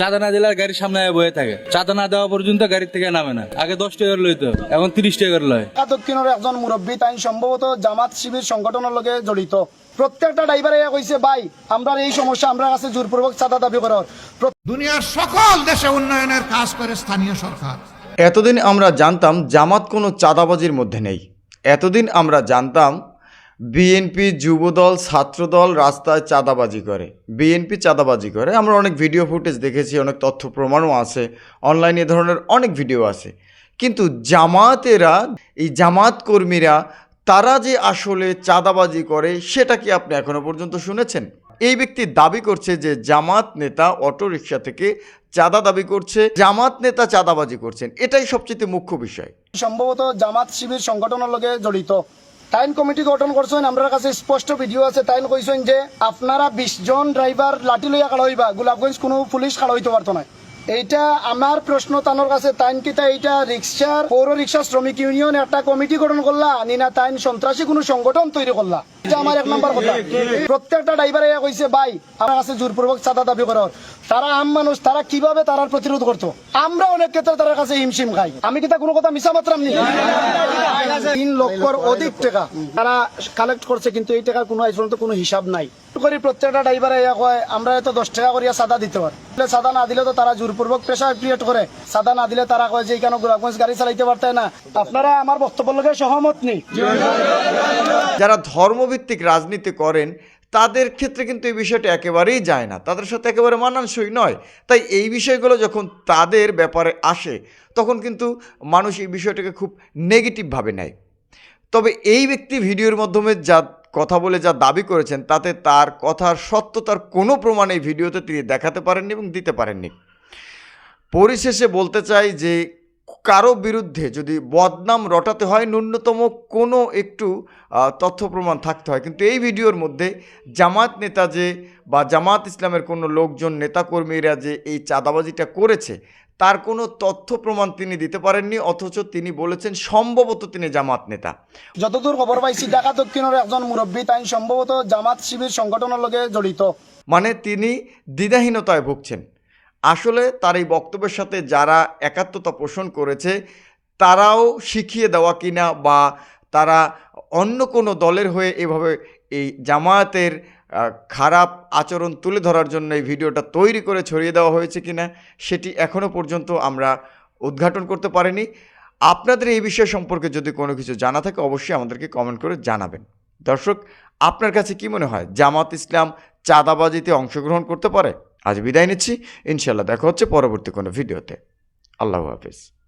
চাঁদা না দিলে আর গাড়ির সামনে আয়া বয়ে থাকে। চাঁদা না দেওয়া পর্যন্ত গাড়ির থেকে নামে না। আগে দশ টাকা করে লইতো এখন তিরিশ টাকা করে লয়। দক্ষিণের একজন মুরব্বী তাই সম্ভবত জামাত শিবির সংগঠনের লগে জড়িত। প্রত্যেকটা ড্রাইভারে কইছে ভাই আমরা এই সমস্যা আমরা কাছে জোরপূর্বক চাঁদা দাবি করার। দুনিয়ার সকল দেশে উন্নয়নের কাজ করে স্থানীয় সরকার। এতদিন আমরা জানতাম জামাত কোনো চাঁদাবাজির মধ্যে নেই। এতদিন আমরা জানতাম বিএনপি যুবদল, ছাত্রদল রাস্তায় চাঁদাবাজি করে। বিএনপি চাঁদাবাজি করে। আমরা অনেক ভিডিও ফুটেজ দেখেছি, অনেক তথ্য প্রমাণও আছে। অনলাইনে এ ধরনের অনেক ভিডিও আছে। কিন্তু জামাতেরা, এই জামাত কর্মীরা, তারা যে আসলে চাঁদাবাজি করে, সেটা কি আপনি এখনও পর্যন্ত শুনেছেন? এই ব্যক্তি দাবি করছে যে জামাত নেতা অটোরিকশা থেকে চাঁদা দাবি করছে, জামাত নেতা চাঁদাবাজি করছেন। এটাই সবচেয়ে মুখ্য বিষয়। সম্ভবত জামাত শিবির সংগঠনের লগে জড়িত। টাইম কমিটি গঠন করছেন আমরা কাছে স্পষ্ট ভিডিও আছে টাইম কইছেন যে আপনারা বিশ জন ড্রাইভার লাঠি লইয়া হইবা, গোলাপগঞ্জ কোনো পুলিশ হইতে পারতো না। এইটা আমার প্রশ্ন তানোর কাছে, তাইন কিতা এইটা রিক্সার পৌর রিক্সা শ্রমিক ইউনিয়ন একটা কমিটি গঠন করলা, নি না তাইন সন্ত্রাসী কোনো সংগঠন তৈরি করলা? এটা আমার এক নম্বর কথা। প্রত্যেকটা ড্রাইভারে কইছে, ভাই, আমার কাছে জোরপূর্বক চাঁদা দাবি করার। তারা আম মানুষ, তারা কীভাবে তারার প্রতিরোধ করতো? আমরা অনেক ক্ষেত্রে তার কাছে হিমশিম খাই। আমি কিতা কোনো কথা মিশা মাত্রাম নি? তিন লক্ষর অধিক টাকা। তারা কালেক্ট করছে, কিন্তু এই টাকার কোনো আজ পর্যন্ত কোনো হিসাব নাই। করি প্রত্যেকটা ইয়া কয়, আমরা তো দশ টাকা করিয়া সাদা দিতে পারি। সাদা না দিলে তো তারা জোরপূর্বক প্রেশার ক্রিয়েট করে। সাদা না দিলে তারা কয় যে কেন গাড়ি চালাইতে পারতে না? আপনারা আমার বক্তব্য লোকের সহমত নেই। যারা ধর্মভিত্তিক রাজনীতি করেন তাদের ক্ষেত্রে কিন্তু এই বিষয়টা একেবারেই যায় না। তাদের সাথে একেবারে মানানসই নয়। তাই এই বিষয়গুলো যখন তাদের ব্যাপারে আসে, তখন কিন্তু মানুষ এই বিষয়টাকে খুব নেগেটিভভাবে নেয়। তবে এই ব্যক্তি ভিডিওর মাধ্যমে যা কথা বলে যা দাবি করেছেন, তাতে তার কথার সত্যতার কোনো প্রমাণ এই ভিডিওতে তিনি দেখাতে পারেননি এবং দিতে পারেননি। পরিশেষে বলতে চাই যে কারও বিরুদ্ধে যদি বদনাম রটাতে হয় ন্যূনতম কোনো একটু তথ্য প্রমাণ থাকতে হয়। কিন্তু এই ভিডিওর মধ্যে জামাত নেতা যে বা জামাত ইসলামের কোনো লোকজন নেতাকর্মীরা যে এই চাঁদাবাজিটা করেছে তার কোনো তথ্য প্রমাণ তিনি দিতে পারেননি অথচ তিনি বলেছেন সম্ভবত তিনি জামাত নেতা। যতদূর খবর পাইছি ঢাকা দক্ষিণের একজন মুরব্বী তাই সম্ভবত জামাত শিবির সংগঠনের লগে জড়িত। মানে তিনি দ্বিধাহীনতায় ভুগছেন। আসলে তার এই বক্তব্যের সাথে যারা একাত্মতা পোষণ করেছে, তারাও শিখিয়ে দেওয়া কিনা বা তারা অন্য কোনো দলের হয়ে এভাবে এই জামায়াতের খারাপ আচরণ তুলে ধরার জন্য এই ভিডিওটা তৈরি করে ছড়িয়ে দেওয়া হয়েছে কিনা, সেটি এখনও পর্যন্ত আমরা উদ্ঘাটন করতে পারিনি। আপনাদের এই বিষয় সম্পর্কে যদি কোনো কিছু জানা থাকে, অবশ্যই আমাদেরকে কমেন্ট করে জানাবেন। দর্শক, আপনার কাছে কি মনে হয়? জামাত ইসলাম চাঁদাবাজিতে অংশগ্রহণ করতে পারে? আজ বিদায় নিচ্ছি। ইনশাল্লাহ দেখা হচ্ছে পরবর্তী কোনো ভিডিওতে। আল্লাহ হাফিজ।